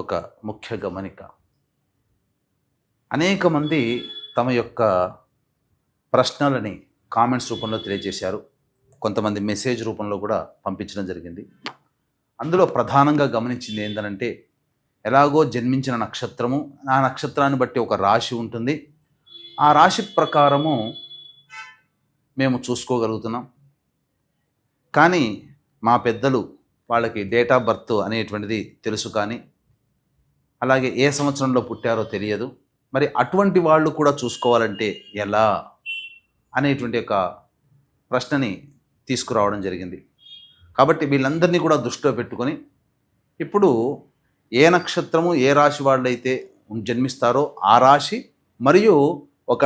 ఒక ముఖ్య గమనిక. అనేక మంది తమ యొక్క ప్రశ్నలని కామెంట్స్ రూపంలో తెలియజేశారు. కొంతమంది మెసేజ్ రూపంలో కూడా పంపించడం జరిగింది. అందులో ప్రధానంగా గమనించింది ఏంటంటే ఎలాగో జన్మించిన నక్షత్రము ఆ నక్షత్రాన్ని బట్టి ఒక రాశి ఉంటుంది. ఆ రాశి ప్రకారము మేము చూసుకోగలుగుతున్నాం. కానీ మా పెద్దలు వాళ్ళకి డేట్ ఆఫ్ బర్త్ అనేటువంటిది తెలుసు కానీ అలాగే ఏ సంవత్సరంలో పుట్టారో తెలియదు. మరి అటువంటి వాళ్ళు కూడా చూసుకోవాలంటే ఎలా? అనేటువంటి ఒక ప్రశ్నని తీసుకురావడం జరిగింది. కాబట్టి వీళ్ళందరినీ కూడా దృష్టిలో పెట్టుకొని ఇప్పుడు ఏ నక్షత్రము ఏ రాశి వాళ్ళైతే జన్మిస్తారో ఆ రాశి మరియు ఒక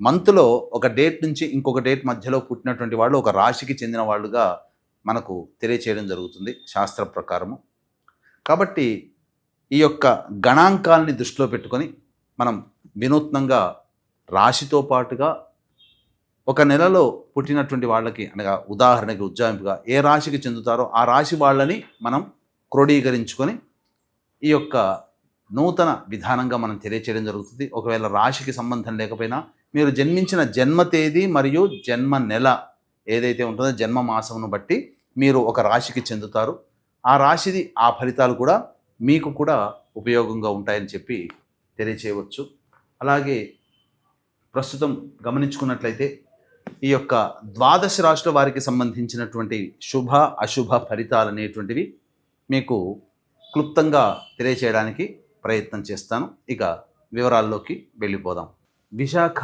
మంత్లో ఒక డేట్ నుంచి ఇంకొక డేట్ మధ్యలో పుట్టినటువంటి వాళ్ళు ఒక రాశికి చెందిన వాళ్ళుగా మనకు తెలియచేయడం జరుగుతుంది శాస్త్ర ప్రకారము. కాబట్టి ఈ యొక్క గణాంకాలని దృష్టిలో పెట్టుకొని మనం వినూత్నంగా రాశితో పాటుగా ఒక నెలలో పుట్టినటువంటి వాళ్ళకి అనగా ఉదాహరణకి ఉజ్జాయింపుగా ఏ రాశికి చెందుతారో ఆ రాశి వాళ్ళని మనం క్రోడీకరించుకొని ఈ యొక్క నూతన విధానంగా మనం తెలియచేయడం జరుగుతుంది. ఒకవేళ రాశికి సంబంధం లేకపోయినా మీరు జన్మించిన జన్మ తేదీ మరియు జన్మ నెల ఏదైతే ఉంటుందో జన్మ మాసమును బట్టి మీరు ఒక రాశికి చెందుతారు. ఆ రాశిది ఆ ఫలితాలు కూడా మీకు కూడా ఉపయోగంగా ఉంటాయని చెప్పి తెలియచేయవచ్చు. అలాగే ప్రస్తుతం గమనించుకున్నట్లయితే ఈ యొక్క ద్వాదశ రాశుల వారికి సంబంధించినటువంటి శుభ అశుభ ఫలితాలు అనేటువంటివి మీకు క్లుప్తంగా తెలియచేయడానికి ప్రయత్నం చేస్తాను. ఇక వివరాల్లోకి వెళ్ళిపోదాం. విశాఖ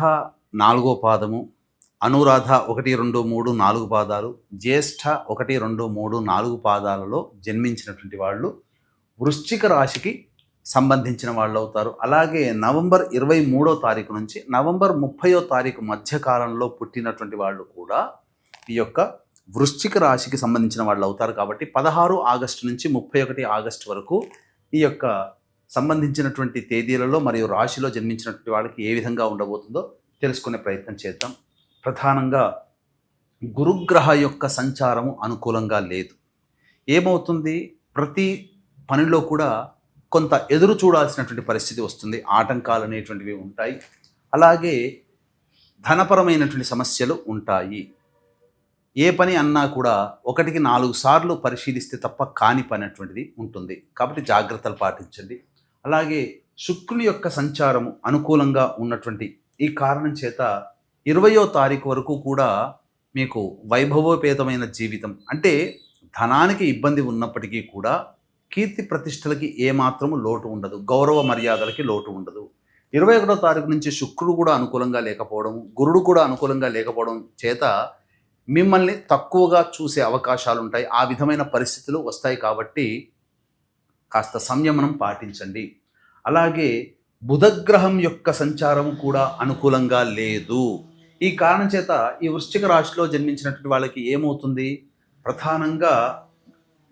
నాలుగో పాదము అనురాధ ఒకటి రెండు మూడు నాలుగు పాదాలు జ్యేష్ఠ ఒకటి రెండు మూడు నాలుగు పాదాలలో జన్మించినటువంటి వాళ్ళు వృశ్చిక రాశికి సంబంధించిన వాళ్ళు అవుతారు అలాగే నవంబర్ ఇరవై మూడో తారీఖు నుంచి నవంబర్ ముప్పయో తారీఖు మధ్య కాలంలో పుట్టినటువంటి వాళ్ళు కూడా ఈ యొక్క వృశ్చిక రాశికి సంబంధించిన వాళ్ళు అవుతారు కాబట్టి పదహారు ఆగస్టు నుంచి ముప్పై ఒకటి ఆగస్టు వరకు ఈ యొక్క సంబంధించినటువంటి తేదీలలో మరియు రాశిలో జన్మించినటువంటి వాళ్ళకి ఏ విధంగా ఉండబోతుందో తెలుసుకునే ప్రయత్నం చేద్దాం. ప్రధానంగా గురుగ్రహ యొక్క సంచారము అనుకూలంగా లేదు. ఏమవుతుంది? ప్రతి పనిలో కూడా కొంత ఎదురు చూడాల్సినటువంటి పరిస్థితి వస్తుంది. ఆటంకాలు అనేటువంటివి ఉంటాయి. అలాగే ధనపరమైనటువంటి సమస్యలు ఉంటాయి. ఏ పని అన్నా కూడా ఒకటికి నాలుగు సార్లు పరిశీలిస్తే తప్ప కాని పని అటువంటిది ఉంటుంది. కాబట్టి జాగ్రత్తలు పాటించండి. అలాగే శుక్రుని యొక్క సంచారము అనుకూలంగా ఉన్నటువంటి ఈ కారణం చేత ఇరవయో తారీఖు వరకు కూడా మీకు వైభవోపేతమైన జీవితం అంటే ధనానికి ఇబ్బంది ఉన్నప్పటికీ కూడా కీర్తి ప్రతిష్టలకి ఏమాత్రము లోటు ఉండదు. గౌరవ మర్యాదలకి లోటు ఉండదు. ఇరవై ఒకటో తారీఖు నుంచి శుక్రుడు కూడా అనుకూలంగా లేకపోవడం గురుడు కూడా అనుకూలంగా లేకపోవడం చేత మిమ్మల్ని తక్కువగా చూసే అవకాశాలు ఉంటాయి ఆ విధమైన పరిస్థితులు వస్తాయి కాబట్టి కాస్త సంయమనం పాటించండి. అలాగే బుధగ్రహం యొక్క సంచారం కూడా అనుకూలంగా లేదు. ఈ కారణం చేత ఈ వృశ్చిక రాశిలో జన్మించినటువంటి వాళ్ళకి ఏమవుతుంది? ప్రధానంగా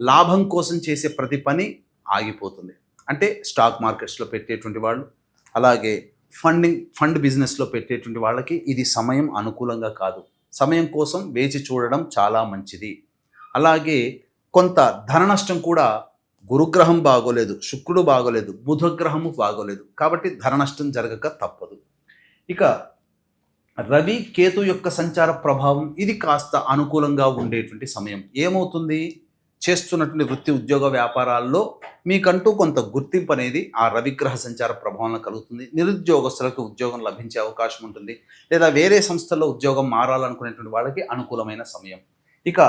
లాభం కోసం చేసే ప్రతి పని ఆగిపోతుంది. అంటే స్టాక్ మార్కెట్స్లో పెట్టేటువంటి వాళ్ళు అలాగే ఫండింగ్ ఫండ్ బిజినెస్లో పెట్టేటువంటి వాళ్ళకి ఇది సమయం అనుకూలంగా కాదు. సమయం కోసం వేచి చూడడం చాలా మంచిది. అలాగే కొంత ధన నష్టం కూడా గురుగ్రహం బాగోలేదు శుక్రుడు బాగోలేదు బుధగ్రహము బాగోలేదు. కాబట్టి ధన నష్టం జరగక తప్పదు. ఇక రవి కేతు యొక్క సంచార ప్రభావం ఇది కాస్త అనుకూలంగా ఉండేటువంటి సమయం. ఏమవుతుంది? చేస్తున్నటువంటి వృత్తి ఉద్యోగ వ్యాపారాల్లో మీకంటూ కొంత గుర్తింపు అనేది ఆ రవిగ్రహ సంచార ప్రభావంలో కలుగుతుంది. నిరుద్యోగస్తులకు ఉద్యోగం లభించే అవకాశం ఉంటుంది. లేదా వేరే సంస్థల్లో ఉద్యోగం మారాలనుకునేటువంటి వాళ్ళకి అనుకూలమైన సమయం. ఇక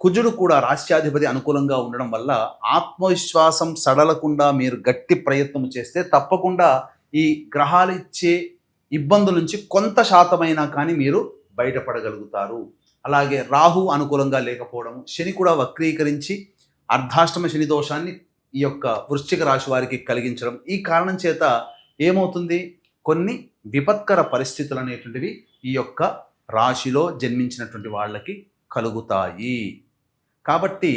కుజుడు కూడా రాష్ట్రాధిపతి అనుకూలంగా ఉండడం వల్ల ఆత్మవిశ్వాసం సడలకుండా మీరు గట్టి ప్రయత్నం చేస్తే తప్పకుండా ఈ గ్రహాలు ఇచ్చే ఇబ్బందుల నుంచి కొంత శాతమైనా కానీ మీరు బయటపడగలుగుతారు. అలాగే రాహు అనుకూలంగా లేకపోవడం శని కూడా వక్రీకరించి అర్ధాష్టమ శని దోషాన్ని ఈ యొక్క వృశ్చిక రాశి వారికి కలిగించడం ఈ కారణం చేత ఏమవుతుంది? కొన్ని విపత్కర పరిస్థితులు అనేటువంటివి ఈ యొక్క రాశిలో జన్మించినటువంటి వాళ్ళకి కలుగుతాయి. కాబట్టి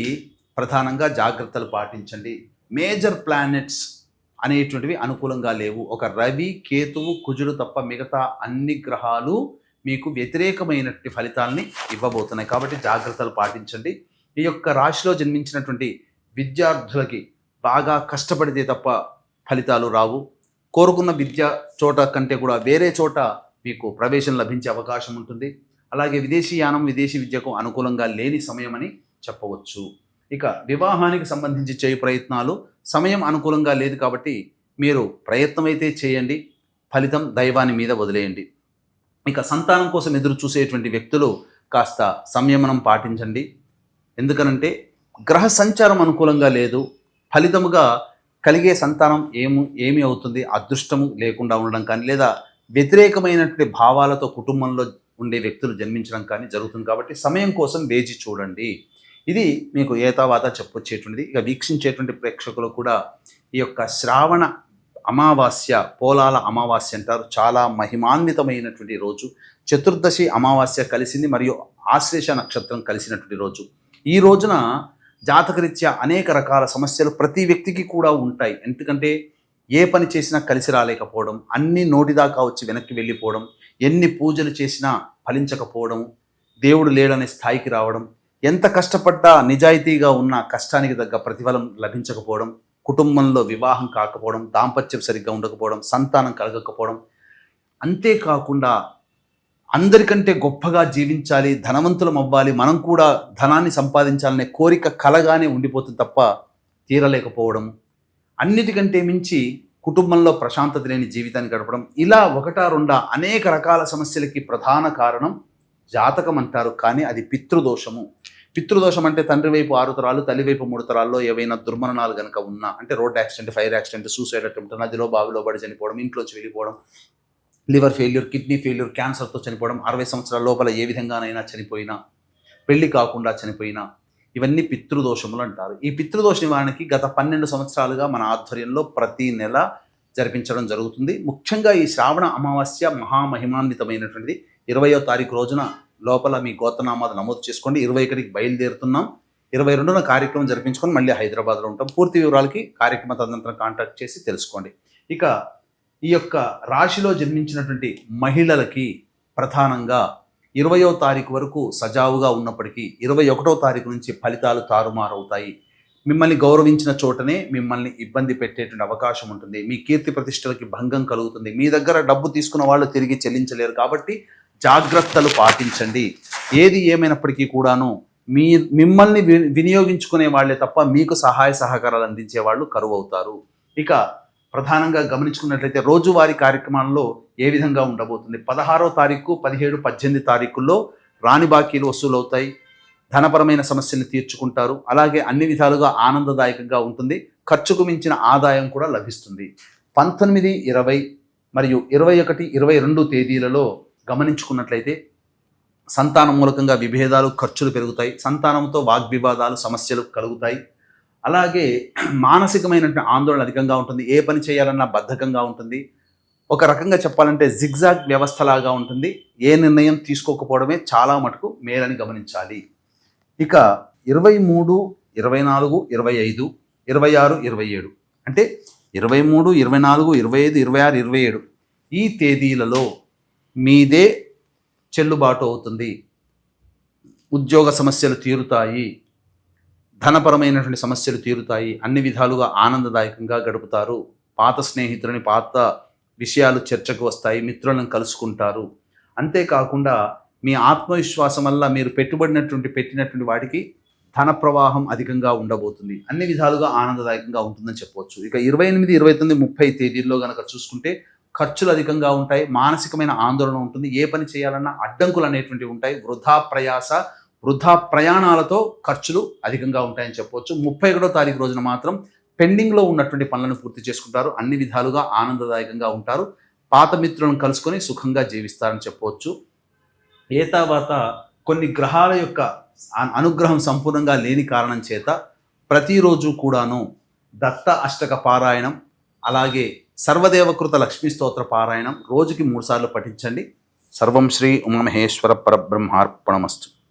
ప్రధానంగా జాగ్రత్తలు పాటించండి. మేజర్ ప్లానెట్స్ అనేటువంటివి అనుకూలంగా లేవు. ఒక రవి కేతువు కుజుడు తప్ప మిగతా అన్ని గ్రహాలు మీకు వ్యతిరేకమైనటువంటి ఫలితాలని ఇవ్వబోతున్నాయి. కాబట్టి జాగ్రత్తలు పాటించండి. ఈ యొక్క రాశిలో జన్మించినటువంటి విద్యార్థులకి బాగా కష్టపడితే తప్ప ఫలితాలు రావు. కోరుకున్న విద్య చోట కంటే కూడా వేరే చోట మీకు ప్రవేశం లభించే అవకాశం ఉంటుంది. అలాగే విదేశీ యానం విదేశీ విద్యకు అనుకూలంగా లేని సమయం అని చెప్పవచ్చు. ఇక వివాహానికి సంబంధించి చేయు ప్రయత్నాలు సమయం అనుకూలంగా లేదు కాబట్టి మీరు ప్రయత్నం అయితే చేయండి. ఫలితం దైవాన్ని మీద వదిలేయండి. ఇక సంతానం కోసం ఎదురు చూసేటువంటి వ్యక్తులు కాస్త సంయమనం పాటించండి. ఎందుకనంటే గ్రహ సంచారం అనుకూలంగా లేదు. ఫలితముగా కలిగే సంతానం ఏము ఏమి అవుతుంది? అదృష్టము లేకుండా ఉండడం కానీ లేదా వ్యతిరేకమైనటువంటి భావాలతో కుటుంబంలో ఉండే వ్యక్తులు జన్మించడం కానీ జరుగుతుంది కాబట్టి సమయం కోసం వేచి చూడండి. ఇది మీకు ఏతావాత చెప్పొచ్చేటువంటిది. ఇక వీక్షించేటువంటి ప్రేక్షకులు కూడా ఈ యొక్క శ్రావణ అమావాస్య పోలాల అమావాస్య అంటారు. చాలా మహిమాన్వితమైనటువంటి రోజు. చతుర్దశి అమావాస్య కలిసింది మరియు ఆశ్లేష నక్షత్రం కలిసినటువంటి రోజు. ఈ రోజున జాతకరీత్యా అనేక రకాల సమస్యలు ప్రతి వ్యక్తికి కూడా ఉంటాయి. ఎందుకంటే ఏ పని చేసినా కలిసి రాలేకపోవడం అన్ని నోటిదాకా వచ్చి వెనక్కి వెళ్ళిపోవడం ఎన్ని పూజలు చేసినా ఫలించకపోవడం దేవుడు లేడనే స్థాయికి రావడం ఎంత కష్టపడ్డా నిజాయితీగా ఉన్న కష్టానికి తగ్గ ప్రతిఫలం లభించకపోవడం కుటుంబంలో వివాహం కాకపోవడం దాంపత్యం సరిగ్గా ఉండకపోవడం సంతానం కలగకపోవడం అంతేకాకుండా అందరికంటే గొప్పగా జీవించాలి ధనవంతులం అవ్వాలి మనం కూడా ధనాన్ని సంపాదించాలనే కోరిక కలగానే ఉండిపోతుంది తప్ప తీరలేకపోవడం అన్నిటికంటే మించి కుటుంబంలో ప్రశాంతత లేని జీవితాన్ని గడపడం. ఇలా ఒకటా రెండా అనేక రకాల సమస్యలకి ప్రధాన కారణం జాతకం అంటారు కానీ అది పితృదోషము. పితృదోషం అంటే తండ్రి వైపు ఆరు తరాలు తల్లి వైపు మూడు తరాల్లో ఏవైనా దుర్మరణాలు కనుక ఉన్నా అంటే road accident fire accident suicide attempt నదిలో బావిలో పడి చనిపోవడం ఇంట్లోంచి వెళ్ళిపోవడం లివర్ ఫెయిల్యూర్ కిడ్నీ ఫెయిల్యూర్ క్యాన్సర్తో చనిపోవడం అరవై సంవత్సరాల లోపల ఏ విధంగానైనా చనిపోయినా పెళ్ళి కాకుండా చనిపోయినా ఇవన్నీ పితృదోషములు అంటారు. ఈ పితృదోష నివారణకి గత పన్నెండు సంవత్సరాలుగా మన ఆధ్వర్యంలో ప్రతి నెల జరిపించడం జరుగుతుంది. ముఖ్యంగా ఈ శ్రావణ అమావాస్య మహామహిమాన్వితమైనటువంటిది. ఇరవయో తారీఖు రోజున లోపల మీ గోతనామాలు నమోదు చేసుకోండి. ఇరవై ఒకటికి బయలుదేరుతున్నాం. ఇరవై రెండున కార్యక్రమం జరిపించుకొని మళ్ళీ హైదరాబాద్లో ఉంటాం. పూర్తి వివరాలకి కార్యక్రమ తదనంతరం కాంటాక్ట్ చేసి తెలుసుకోండి. ఇక ఈ యొక్క రాశిలో జన్మించినటువంటి మహిళలకి ప్రధానంగా ఇరవయో తారీఖు వరకు సజావుగా ఉన్నప్పటికీ ఇరవై ఒకటో తారీఖు నుంచి ఫలితాలు తారుమారవుతాయి. మిమ్మల్ని గౌరవించిన చోటనే మిమ్మల్ని ఇబ్బంది పెట్టేటువంటి అవకాశం ఉంటుంది. మీ కీర్తి ప్రతిష్టలకి భంగం కలుగుతుంది. మీ దగ్గర డబ్బు తీసుకున్న వాళ్ళు తిరిగి చెల్లించలేరు కాబట్టి జాగ్రత్తలు పాటించండి. ఏది ఏమైనప్పటికీ కూడాను మీ మిమ్మల్ని వినియోగించుకునే వాళ్ళే తప్ప మీకు సహాయ సహకారాలు అందించే వాళ్ళు కరువు అవుతారు ఇక ప్రధానంగా గమనించుకున్నట్లయితే రోజువారీ కార్యక్రమాల్లో ఏ విధంగా ఉండబోతుంది? పదహారో తారీఖు పదిహేడు పద్దెనిమిది తారీఖుల్లో రాణి బాకీలు వసూలు అవుతాయి ధనపరమైన సమస్యలు తీర్చుకుంటారు. అలాగే అన్ని విధాలుగా ఆనందదాయకంగా ఉంటుంది. ఖర్చుకు మించిన ఆదాయం కూడా లభిస్తుంది. పంతొమ్మిది ఇరవై మరియు ఇరవై ఒకటి ఇరవై రెండు తేదీలలో గమనించుకున్నట్లయితే సంతానం మూలకంగా విభేదాలు ఖర్చులు పెరుగుతాయి. సంతానంతో వాగ్వివాదాలు సమస్యలు కలుగుతాయి. అలాగే మానసికమైనటువంటి ఆందోళన అధికంగా ఉంటుంది. ఏ పని చేయాలన్నా బద్ధకంగా ఉంటుంది. ఒక రకంగా చెప్పాలంటే జిగ్జాగ్ వ్యవస్థలాగా ఉంటుంది. ఏ నిర్ణయం తీసుకోకపోవడమే చాలా మటుకు మేలని గమనించాలి. ఇక ఇరవై మూడు ఇరవై నాలుగు ఇరవై ఐదు ఇరవై ఆరు ఇరవై ఏడు. అంటే ఇరవై మూడు ఇరవై నాలుగు ఇరవై ఐదు ఇరవై ఆరు ఇరవై ఏడు ఈ తేదీలలో మీదే చెల్లుబాటు అవుతుంది. ఉద్యోగ సమస్యలు తీరుతాయి. ధనపరమైనటువంటి సమస్యలు తీరుతాయి. అన్ని విధాలుగా ఆనందదాయకంగా గడుపుతారు. పాత స్నేహితులని పాత విషయాలు చర్చకు వస్తాయి. మిత్రులను కలుసుకుంటారు. అంతేకాకుండా మీ ఆత్మవిశ్వాసం వల్ల మీరు పెట్టుబడినటువంటి పెట్టినటువంటి వాటికి ధన ప్రవాహం అధికంగా ఉండబోతుంది. అన్ని విధాలుగా ఆనందదాయకంగా ఉంటుందని చెప్పవచ్చు ఇక ఇరవై ఎనిమిది ఇరవై తొమ్మిది ముప్పై తేదీల్లో కనుక చూసుకుంటే ఖర్చులు అధికంగా ఉంటాయి మానసికమైన ఆందోళన ఉంటుంది ఏ పని చేయాలన్నా అడ్డంకులు అనేటువంటివి ఉంటాయి వృధా ప్రయాస వృధా ప్రయాణాలతో ఖర్చులు అధికంగా ఉంటాయని చెప్పవచ్చు ముప్పై ఒకటో తారీఖు రోజున మాత్రం పెండింగ్లో ఉన్నటువంటి పనులను పూర్తి చేసుకుంటారు అన్ని విధాలుగా ఆనందదాయకంగా ఉంటారు పాత మిత్రులను కలుసుకొని సుఖంగా జీవిస్తారని చెప్పవచ్చు ఏ తర్వాత కొన్ని గ్రహాల యొక్క అనుగ్రహం సంపూర్ణంగా లేని కారణం చేత ప్రతిరోజు కూడాను దత్త అష్టక పారాయణం అలాగే సర్వదేవకృత లక్ష్మీ స్తోత్ర పారాయణం రోజుకి మూడుసార్లు పఠించండి. సర్వం శ్రీ ఉమామహేశ్వర పరబ్రహ్మార్పణమస్తు.